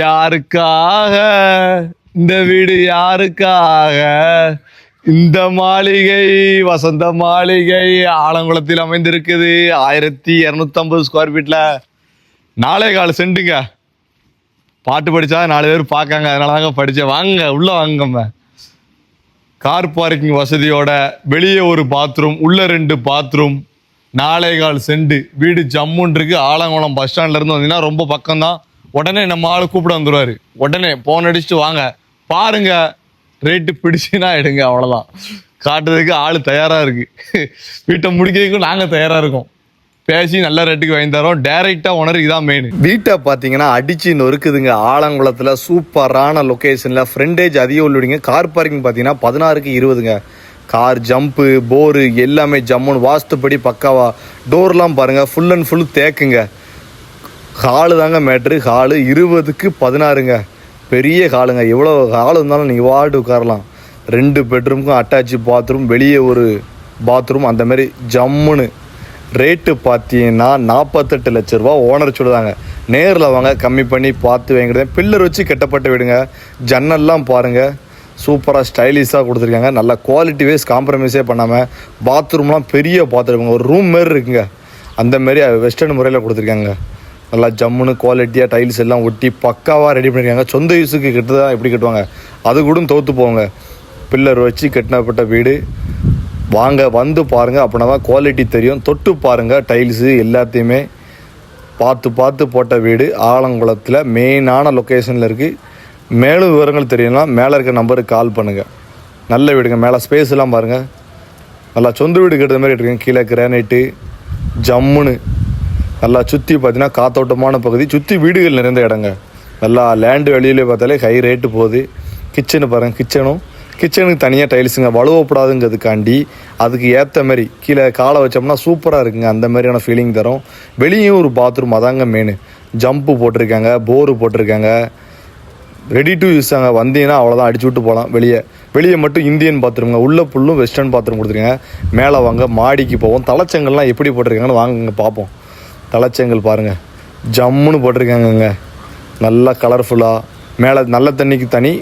யாருக்காக? இந்த வீடு யாருக்காக? இந்த மாளிகை வசந்த மாளிகை ஆலங்குளத்தில் அமைந்திருக்குது. ஆயிரத்தி இரநூத்தம்பது ஸ்கொயர் ஃபீட்டில் நாலே கால் சென்ட்டுங்க. பாட்டு படித்தா நாலு பேர் பார்க்காங்க. அதனால தாங்க படித்தேன் வாங்க உள்ளே வாங்கம்மா கார் பார்க்கிங் வசதியோட வெளியே ஒரு பாத்ரூம் உள்ளே ரெண்டு பாத்ரூம் நாலே கால் செண்டு வீடு ஜம்முன் இருக்குது ஆலங்குளம் பஸ் ஸ்டாண்ட்லேருந்து வந்தீங்கன்னா ரொம்ப பக்கம் தான் உடனே நம்ம ஆள் கூப்பிட வந்துடுவாரு உடனே போன் அடிச்சுட்டு வாங்க. பாருங்க ரேட்டு பிடிச்சுன்னா எடுங்க அவ்வளோதான் காட்டுறதுக்கு ஆள் தயாராக இருக்கு. வீட்டை முடிக்கிறதுக்கும் நாங்கள் தயாராக இருக்கோம். பேசி நல்ல ரேட்டுக்கு வாங்கி தரோம். டைரெக்டாக ஓனர் தான் மெயின் வீட்டை பார்த்தீங்கன்னா அடிச்சு நொறுக்குதுங்க. ஆலங்குளத்தில் சூப்பரான லொக்கேஷனில் ஃப்ரெண்டேஜ் அதிகம் உள்ளுடிங்க. கார் பார்க்கிங் பார்த்தீங்கன்னா பதினாறுக்கு இருபதுங்க. கார் ஜம்ப்பு போரு எல்லாமே ஜம்முன்னு வாஸ்துப்படி பக்காவா. டோர்லாம் பாருங்கள் ஃபுல் அண்ட் ஃபுல் தேக்குங்க. ஹாலு தாங்க மேட்ரு. ஹாலு இருபதுக்கு பதினாறுங்க. பெரிய ஹாலுங்க. எவ்வளோ ஹால் இருந்தாலும் நீங்கள் வாட்டு உட்காரலாம். ரெண்டு பெட்ரூமுக்கும் அட்டாச்சு பாத்ரூம் வெளியே ஒரு பாத்ரூம் அந்தமாரி ஜம்முன்னு. ரேட்டு பார்த்தீங்கன்னா நாற்பத்தெட்டு லட்ச ரூபா. ஓனர் சொல்லுதாங்க நேரில் வாங்க கம்மி பண்ணி பார்த்து வாங்கிடுவேன் பில்லர் வச்சு கெட்டப்பட்டு விடுங்க. ஜன்னல்லாம் பாருங்கள் சூப்பராக ஸ்டைலிஷாக கொடுத்துருக்காங்க. நல்லா குவாலிட்டி வைஸ் காம்ப்ரமைஸே பண்ணாமல் பாத்ரூம்லாம் பெரிய பாத்ரூம் ஒரு ரூம் மாரி இருக்குங்க. அந்த மாரி வெஸ்டர்ன் முறையில் கொடுத்துருக்காங்க. நல்லா ஜம்முன்னு குவாலிட்டியாக டைல்ஸ் எல்லாம் ஒட்டி பக்காவாக ரெடி பண்ணியிருக்காங்க சொந்த யூஸுக்கு கட்டு எப்படி கட்டுவாங்க? அது கூட தோற்று போவாங்க பில்லர் வச்சு கட்டினப்பட்ட வீடு. வாங்க வந்து பாருங்கள் அப்படின்னா தான் குவாலிட்டி தெரியும். தொட்டு பாருங்கள் டைல்ஸு எல்லாத்தையுமே. பார்த்து பார்த்து போட்ட வீடு ஆலங்குளத்தில் மெயினான லொக்கேஷனில் இருக்குது மேலும் விவரங்கள் தெரியலாம் மேலே இருக்க நம்பருக்கு கால் பண்ணுங்கள் நல்ல வீடுங்க. மேலே ஸ்பேஸ்லாம் பாருங்கள் நல்லா சொந்த வீடு கட்டுற மாதிரி இருக்குங்க கீழே கிரானைட்டு ஜம்முன்னு. நல்லா சுற்றி பார்த்தீங்கன்னா காத்தோட்டமான பகுதி. சுற்றி வீடுகள் நிறைந்த இடங்க. நல்லா லேண்டு வெளியிலே பார்த்தாலே ஹை ரேட்டு போகுது. கிச்சனு பாருங்கள் கிச்சனும் கிச்சனுக்கு தனியாக டைல்ஸுங்க வலுவப்படாதுங்கிறதுக்காண்டி அதுக்கு ஏற்ற மாதிரி கீழே காலை வச்சோம்னா சூப்பராக இருக்குங்க. அந்த மாதிரியான ஃபீலிங் தரும். வெளியும் ஒரு பாத்ரூம் அதாங்க மெயின் ஜம்ப்பு போட்டிருக்காங்க போரு போட்டிருக்காங்க. ரெடி டு யூஸ் அங்கே வந்தீங்கன்னா அவ்வளோதான் அடிச்சு விட்டு போகலாம் வெளியே. வெளியே மட்டும் இந்தியன் பாத்ரூம்ங்க உள்ள ஃபுல்லும் வெஸ்டர்ன் பாத்ரூம் கொடுத்துருங்க மேலே வாங்க மாடிக்கு போவோம். தலைச்சங்கள்லாம் எப்படி போட்டிருக்காங்கன்னு வாங்க பார்ப்போம். தலைச்செங்கல் பாருங்கள் ஜம்முன்னு போட்டிருக்காங்கங்க. நல்லா கலர்ஃபுல்லாக மேலே நல்ல தண்ணிக்கு தனி.